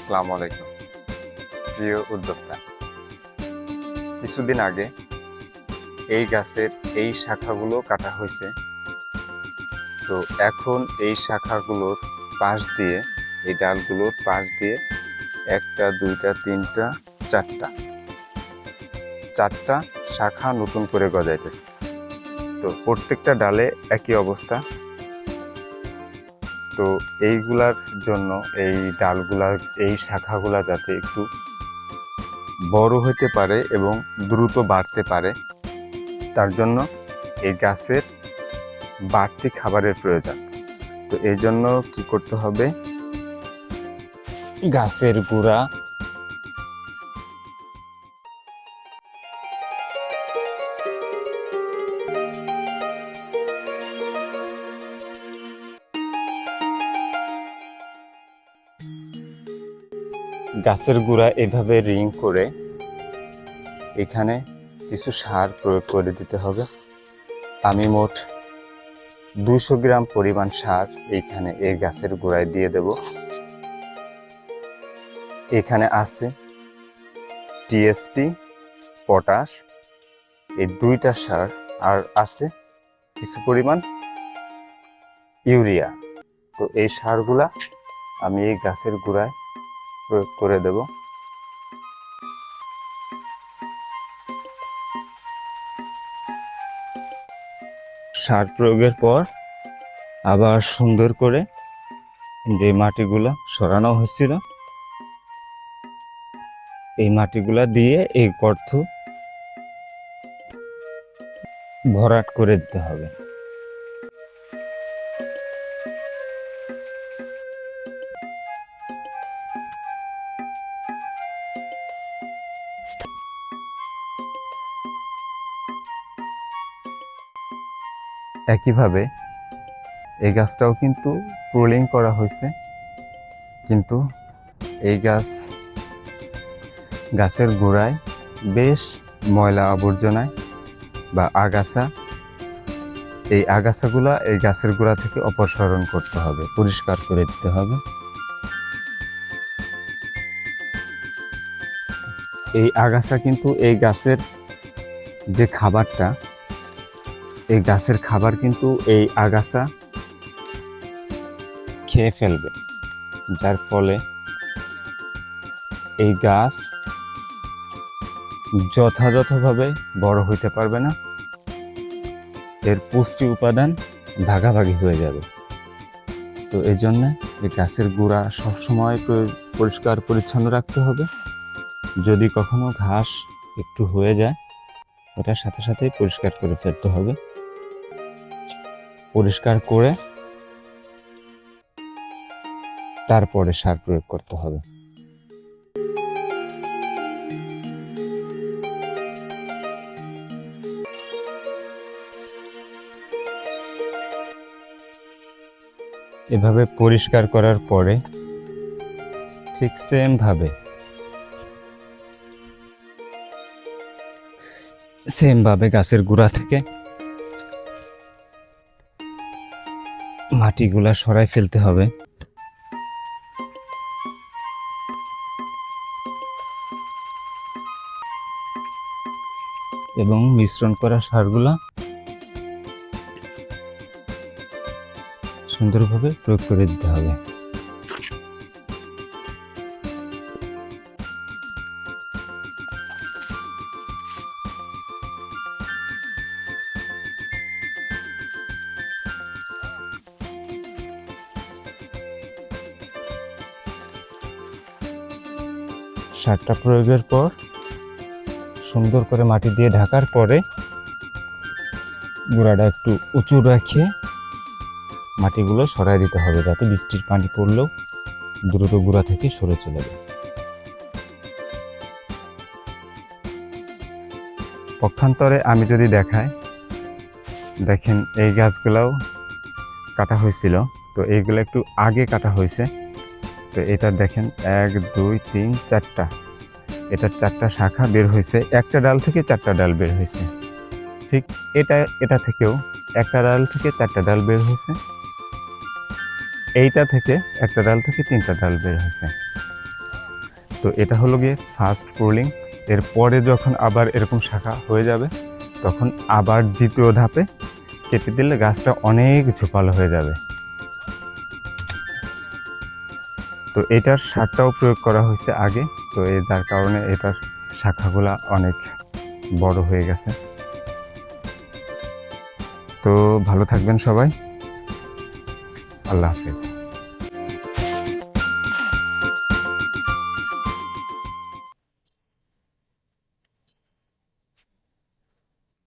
আসসালামু আলাইকুম। প্রিয় উদ্যোক্তা, কিছুদিন আগে এই গাছের এই শাখাগুলো কাটা হয়েছে। তো এখন এই শাখাগুলোর পাশ দিয়ে, এই ডালগুলোর পাশ দিয়ে একটা, দুইটা, তিনটা, চারটা চারটা শাখা নতুন করে গজাইতেছে। তো প্রত্যেকটা ডালে একই অবস্থা। তো এইগুলার জন্য, এই ডালগুলার এই শাখাগুলা যাতে একটু বড় হতে পারে এবং দ্রুত বাড়তে পারে, তার জন্য এই গাছের বাড়তি খাবারের প্রয়োজন। তো এই জন্য কী করতে হবে? গাছের গুঁড়া গাছের গুঁড়া এভাবে রিং করে এখানে কিছু সার প্রয়োগ করে দিতে হবে। আমি মোট দুশো গ্রাম পরিমাণ সার এইখানে এই গাছের গোড়ায় দিয়ে দেব। এখানে আছে টিএসপি পটাশ, এই দুইটা সার, আর আছে কিছু পরিমাণ ইউরিয়া। তো এই সারগুলা আমি এই গাছের গোড়ায় প্রয়োগ করে দেব। সার প্রয়োগের পর আবার সুন্দর করে যে মাটিগুলো সরানো হয়েছিল। এই মাটিগুলা দিয়ে এই গর্ত ভরাট করে দিতে হবে। একইভাবে এই গাছটাও কিন্তু প্রোলিং করা হয়েছে। কিন্তু এই গাছ গাছের গোড়ায় বেশ ময়লা আবর্জনায় বা আগাছা। এই আগাছাগুলা এই গাছের গোড়া থেকে অপসারণ করতে হবে, পরিষ্কার করে দিতে হবে। এই আগাছা কিন্তু এই গাছের যে খাবারটা এই গাছের খাবার কিন্তু এই আগাছা খেয়ে ফেলবে, যার ফলে এই গাছ যথাযথভাবে বড় হইতে পারবে না। এর পুষ্টি উপাদান ভাগাভাগি হয়ে যাবে। তো এই জন্য এই গাছের গোড়া সবসময় পরিষ্কার পরিচ্ছন্ন রাখতে হবে। যদি কখনো ঘাস একটু হয়ে যায়, ওটার সাথে সাথেই পরিষ্কার করে ফেলতে হবে। পরিষ্কার করে তারপরে সার প্রয়োগ করতে হবে। এভাবে পরিষ্কার করার পরে ঠিক সেম ভাবে সেম ভাবে গাছের গোড়া থেকে মাটিগুলা সরাই ফেলতে হবে। এবং মিশ্রণ করা সারগুলা সুন্দরভাবে প্রয়োগ করে দিতে হবে। সারটা প্রয়োগের পর সুন্দর করে মাটি দিয়ে ঢাকার পরে গোড়াটা একটু উঁচু রাখে। মাটিগুলো সরাই দিতে হবে যাতে বৃষ্টির পানি পড়লেও দ্রুত গোড়া থেকে সরে চলে যায়। পক্ষান্তরে আমি যদি দেখাই, দেখেন এই গাছগুলাও কাটা হয়েছিল। তো এইগুলো একটু আগে কাটা হয়েছে। তো এটা দেখেন, এক, দুই, তিন, চারটা। এটার চারটা শাখা বের হয়েছে। একটা ডাল থেকে চারটা ডাল বের হয়েছে। ঠিক এটা এটা থেকেও একটা ডাল থেকে চারটা ডাল বের হয়েছে। এইটা থেকে একটা ডাল থেকে তিনটা ডাল বের হয়েছে। তো এটা হলো গিয়ে ফার্স্ট প্রুলিং এরপরে যখন আবার এরকম শাখা হয়ে যাবে, তখন আবার দ্বিতীয় ধাপে কেটে দিলে গাছটা অনেক ঝোপালো হয়ে যাবে। তো এটার সারটাও প্রয়োগ করা হয়েছে আগে। তো এই যার কারণে এটার শাখাগুলা অনেক বড় হয়ে গেছে। তো ভালো থাকবেন সবাই। আল্লাহ হাফিজ।